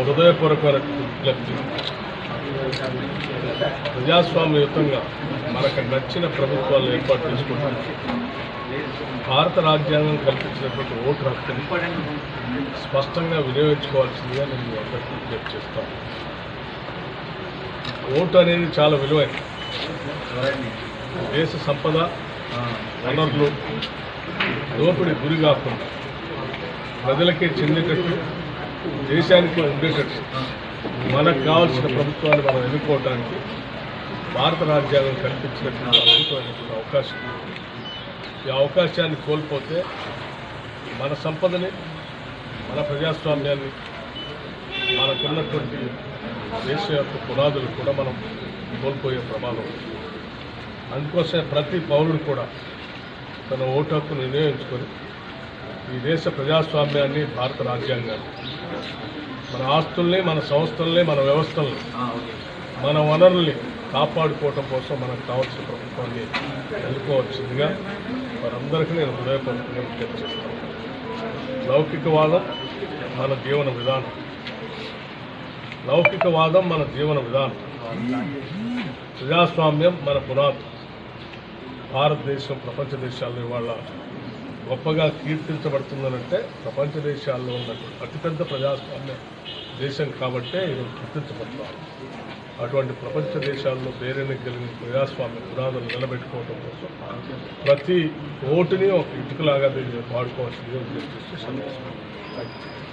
హృదయపూర్వక విజ్ఞప్తి ప్రజాస్వామ్యయుతంగా మనకు నచ్చిన ప్రభుత్వాలు ఏర్పాటు చేసుకుంటాం. భారత రాజ్యాంగం కల్పించినటువంటి ఓటు హక్కుని స్పష్టంగా వినియోగించుకోవాల్సిందిగా నేను అందరికీ విజ్ఞప్తి చేస్తాను ఓటు అనేది చాలా విలువైనది దేశ సంపద వనరులు దోపిడి గురి కాకుండా ప్రజలకే చెందేటట్టు దేశానికి ఉండేటట్టు మనకు కావాల్సిన ప్రభుత్వాన్ని మనం ఎన్నుకోవడానికి భారత రాజ్యాంగం కల్పించినటువంటి అద్భుతమైనటువంటి అవకాశం ఈ అవకాశాన్ని కోల్పోతే మన సంపదని మన ప్రజాస్వామ్యాన్ని మనకున్నటువంటి దేశ యొక్క పునాదులు కూడా మనం కోల్పోయే ప్రమాదం అందుకోసమే ప్రతి పౌరుడు కూడా తన ఓటు హక్కును వినియోగించుకొని ఈ దేశ ప్రజాస్వామ్యాన్ని భారత రాజ్యాంగాన్ని మన ఆస్తుల్ని మన సంస్థల్ని మన వ్యవస్థల్ని మన వనరుల్ని కాపాడుకోవటం కోసం మనకు కావాల్సిన ప్రభుత్వాన్ని ఎన్నుకోవాల్సిందిగా వారందరికీ నేను హృదయపూర్వకంగా విజ్ఞప్తి చేస్తాను. లౌకికవాదం మన జీవన విధానం. లౌకికవాదం మన జీవన విధానం. ప్రజాస్వామ్యం మన పునాది భారతదేశం ప్రపంచ దేశాల్లో ఇవాళ గొప్పగా కీర్తించబడుతుందనంటే ప్రపంచ దేశాల్లో ఉన్నటువంటి అతిపెద్ద ప్రజాస్వామ్య దేశం కాబట్టే ఇది గుర్తించబడుతున్నాం అటువంటి ప్రపంచ దేశాల్లో పేరెన్ని కలిగిన ప్రజాస్వామ్య పునాదులు నిలబెట్టుకోవడం కోసం ప్రతి ఓటుని ఒక ఇటుకలాగా దీన్ని వాడుకోవాల్సిందిగా ఉద్దేశిస్తూ సందేశం థ్యాంక్ యూ